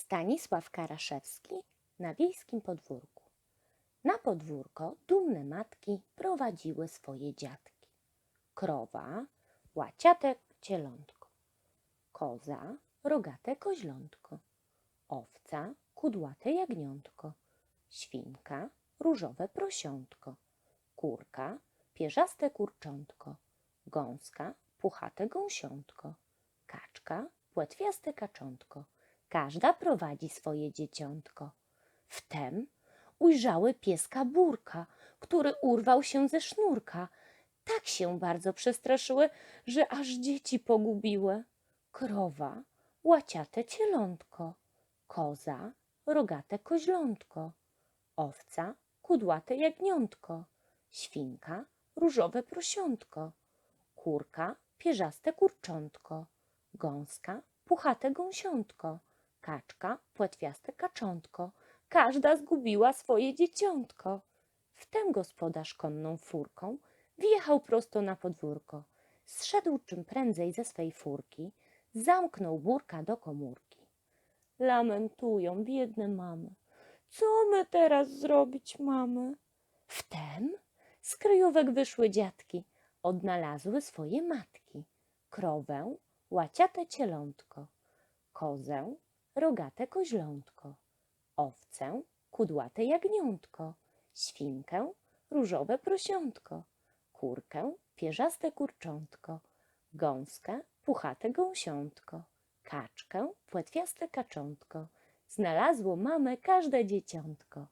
Stanisław Karaszewski na wiejskim podwórku. Na podwórko dumne matki prowadziły swoje dziatki. Krowa, łaciate cielątko, koza, rogate koźlątko, owca, kudłate jagniątko, świnka, różowe prosiątko, kurka, pierzaste kurczątko, gąska, puchate gąsiątko, kaczka, płetwiaste kaczątko. Każda prowadzi swoje dzieciątko. Wtem ujrzały pieska burka, który urwał się ze sznurka. Tak się bardzo przestraszyły, że aż dzieci pogubiły. Krowa, łaciate cielątko, koza, rogate koźlątko, owca, kudłate jagniątko, świnka, różowe prosiątko, kurka, pierzaste kurczątko, gąska, puchate gąsiątko, kaczka, płetwiaste kaczątko. Każda zgubiła swoje dzieciątko. Wtem gospodarz konną furką wjechał prosto na podwórko. Zszedł czym prędzej ze swej furki, zamknął burka do komórki. Lamentują biedne mamy. Co my teraz zrobić mamy? Wtem z kryjówek wyszły dziatki, odnalazły swoje matki. Krowę, łaciate cielątko, kozę, rogate koźlątko, owcę, kudłate jagniątko, świnkę, różowe prosiątko, kurkę, pierzaste kurczątko, gąskę, puchate gąsiątko, kaczkę, płetwiaste kaczątko. Znalazło mamę każde dzieciątko.